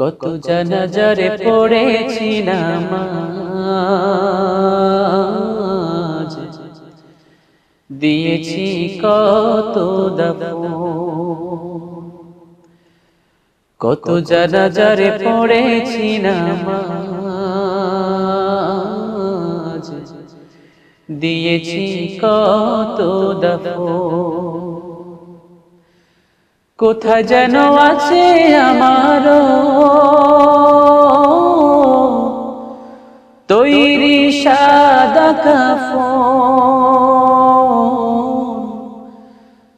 কত জানাজারে পড়েছি নামাজ। দিয়েছি কত কত জানাজারে পড়েছি নামাজ। দিয়েছি কত দাফন। কোথায় যেন আছে আমার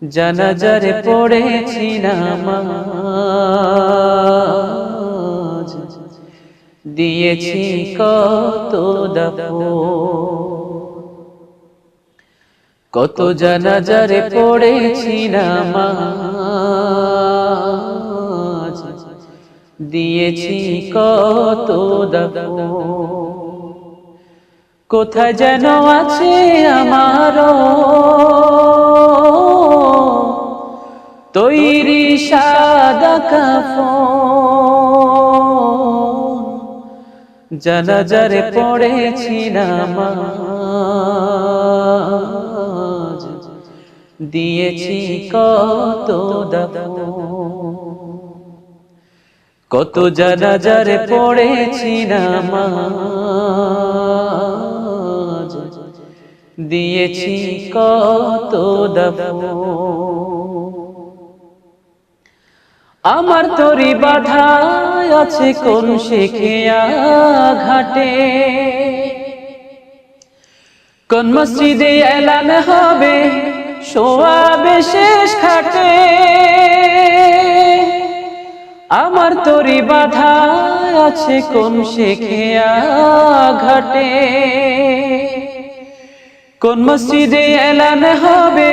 জানাজারে পড়েছি নামাজ দিয়েছি কত দাফন। কত জানাজারে পড়েছি নামাজ দিয়েছি কত দাফন। কোথায় যেন আছে আমার জানাজারে পড়েছি নামাজ। দিয়েছি কত কত জানাজারে পড়েছি নামাজ। দিয়েছি কত দাফন। আমার তরি বাধা আছে কোন শেখিয়া ঘাটে? কোন মসজিদে এলান হবে শোয়াবে শেষ খাটে আমার তরি বাধা আছে কোন শেখিয়া ঘাটে? কোন মসজিদে এলান হবে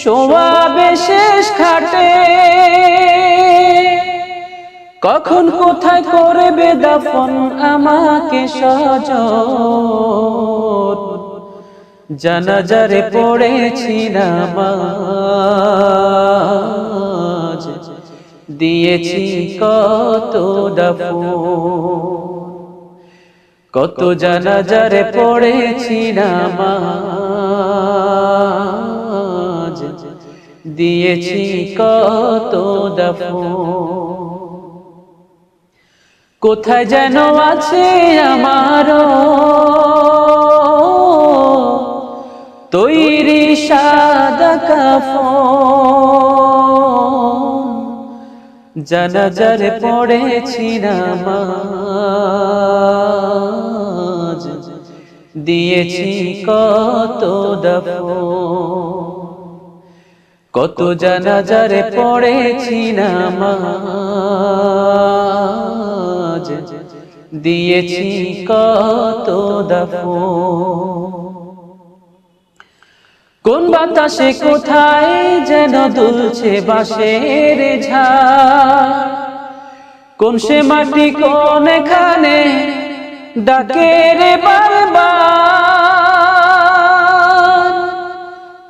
শোয়াবে শেষ খাটে কখন কোথায় করবে দাফন আমাকে সজ জানাজারে পড়েছি নামাজ, দিয়েছি কত দাফন। কত জানাজারে পড়েছি নামাজ, দিয়েছি কত দাফন। কোথায় যেন আছে আমার তৈরি সাদা কাফন। জানাজার পড়েছি নামাজ দিয়েছি কত দফন। কত জানাজারে পড়েছি নামাজ দিয়েছি কত দফন কোন বাতাসে কোথায় যেন দুলছে বাঁশের ঝাড় কোন সে মাটি কোন এখানে ডাকে রে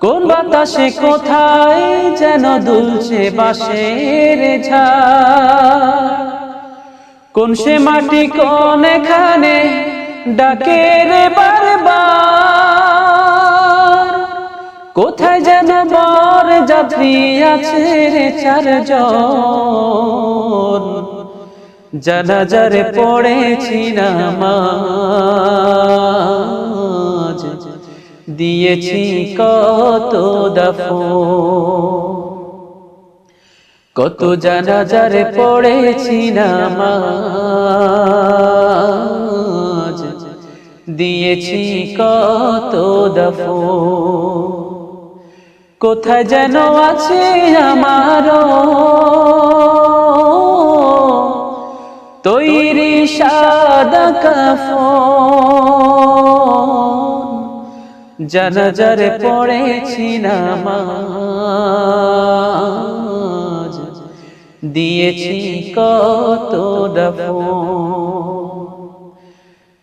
কোন বাতাসে কোথায় যেন দুলছে বাঁশের ঝাড় কোন সে মাটি কোন এখানে ডাকে রে বারবার? কোথায় যেন বর যাত্রী আছে রে চারজন? জানাজারে পড়েছি নামাজ। দিয়েছি কত দফন। কত জানাজারে পড়েছি নামাজ দিয়েছি কত দফন কোথায় যেন আছে আমার তৈরি সাদা কাফন। জানাজারে পড়েছি নামাজ দিয়েছি কত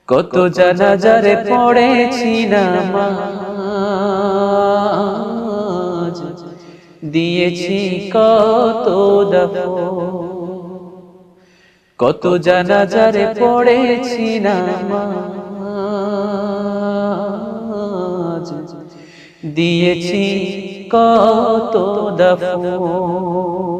কত জানাজারে পড়েছি নামাজ। দিয়েছি কত কত জানাজারে পড়েছি নামাজ। দিয়েছি কত দফন